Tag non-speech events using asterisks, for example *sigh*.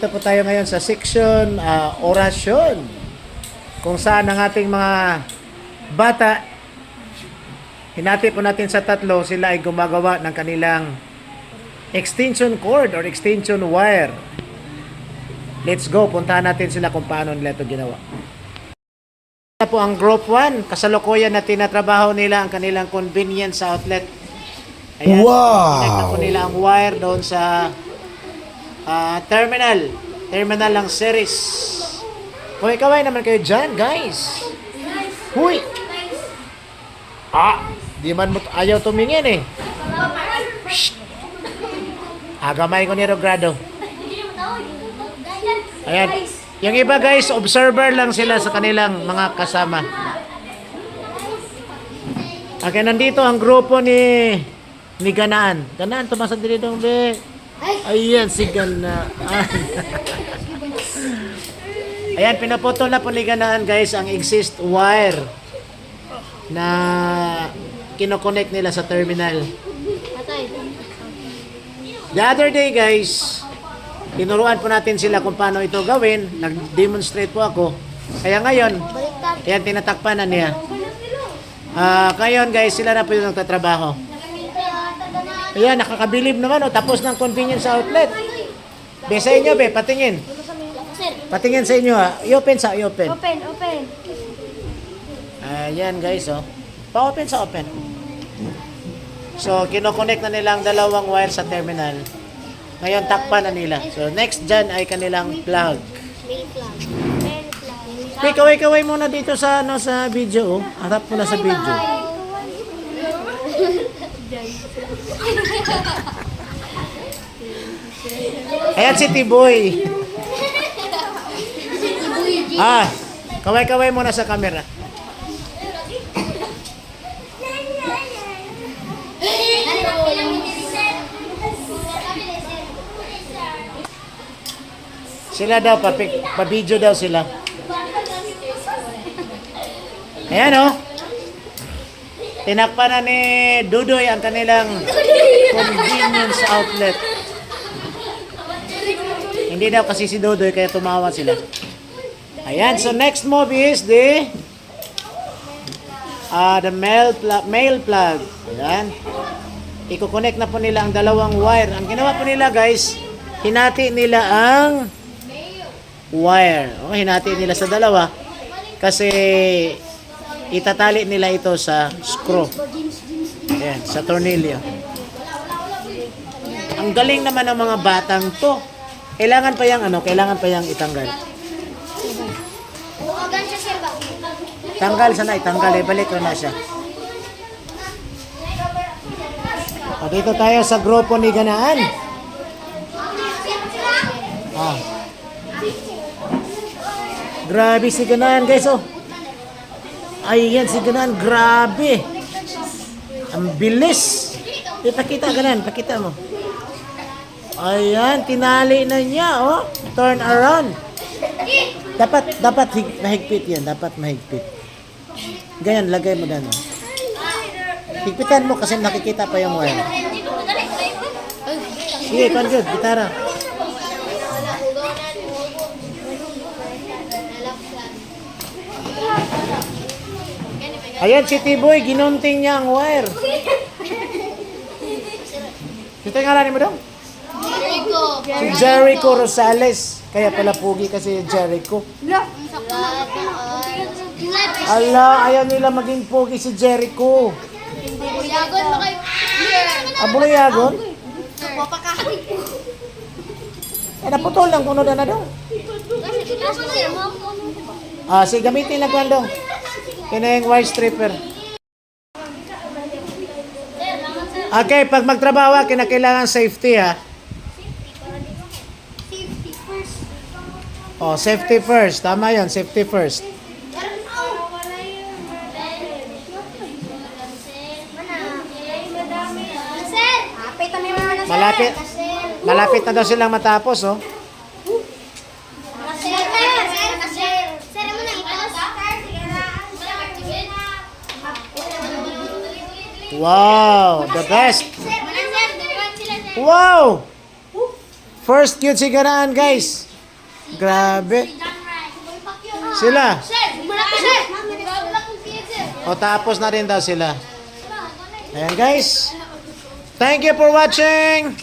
Ito po tayo ngayon sa section ah, orasyon kung saan ang ating mga bata hinati po natin sa tatlo sila ay gumagawa ng kanilang extension cord or extension wire. Let's go, puntahan natin sila kung paano nila ito ginawa. Ito po ang group 1, kasalukuyan na tinatrabaho nila ang kanilang convenience outlet. Ayan, Wow! connect na po nila ang wire doon sa Ah, terminal. Terminal lang series. Hoy, kaway naman kayo dyan, guys. Huy! Ah, di man mo ayaw tumingin eh. Agamay ko ni Rogrado. Ayan. Yung iba guys, observer lang sila sa kanilang mga kasama. Okay, nandito ang grupo ni ni Ganaan. Ganaan, tumasag dito dong be. Ayan, si Ganaan. Ayan, pinaputol na po ni Ganaan guys ang exist wire na kinokonect nila sa terminal. The other day guys, tinuruan po natin sila kung paano ito gawin. Nag-demonstrate po ako. Kaya ngayon, ayan, tinatakpan na niya. Ah, ngayon guys, sila na po yung nagtatrabaho. Ayan, nakakabilib naman oh. Tapos ng convenience outlet. Be, sa inyo, be, patingin. Patingin sa inyo ha. I-open sa i-open. Open, open. Ayan guys oh. Pa-open sa open. So, kinokonect na nila ang dalawang wire sa terminal. Ngayon, takpan na nila. So, next dyan ay kanilang plug. Hey, kaway-kaway muna dito sa ano sa video oh. Harap mo na sa video. *laughs* Ayan si Tiboy. Ah, kaway-kaway muna sa camera. Sila daw, papik, pa-video daw sila. Ayan oh. Tinakpan na ni Dudoy ang kanilang convenience outlet. Hindi daw kasi si Dudoy kaya tumawa sila. Ayan, so next move is the ah the mail plug, mail plug. Ayan. Iko-connect na po nila ang dalawang wire. Ang ginawa po nila guys, hinati nila ang wire. Oh, hinati nila sa dalawa kasi itatali nila ito sa screw. Ayan, sa tornilyo. Ang galing naman ng mga batang to. Kailangan pa yang ano, kailangan pa yang itanggal. Tanggal sana itanggal, eh, balik na siya. O, dito tayo sa grupo ni Ganaan. Ah. Grabe si Ganaan, guys, oh. Ay, yan si Ganaan, grabe. Ang bilis. Ipakita, Ganaan, pakita mo. Ayan, tinali na niya, oh. Turn around. Dapat, dapat hig- mahigpit yan. Dapat mahigpit. Ganyan, lagay mo oh. Higpitan mo kasi nakikita pa yung wire. Sige, pan good. Gitara. Ayan, si Tiboy, ginunting niya ang wire. Ito yung ngalanin mo daw? Jericho. Si Jericho Rosales. Kaya pala pugi kasi Jericho. Ala, ayaw nila maging pogi si Jericho. Buyagon mo kayo. Abulayagon? Papakain po. Eh, naputol lang kuno na na daw. Ah, si gamitin lang kwan daw. Kina yung wire stripper. Okay, pag magtrabaho ka, kinakailangan safety ha. Oh, safety first. Tama yon, safety first. Na. Malapit. Malapit na daw silang matapos, oh. Wow, the best. Wow! First cute si Ganaan, guys. Grabe. Sila. O tapos na rin daw sila. Ayan guys. Thank you for watching.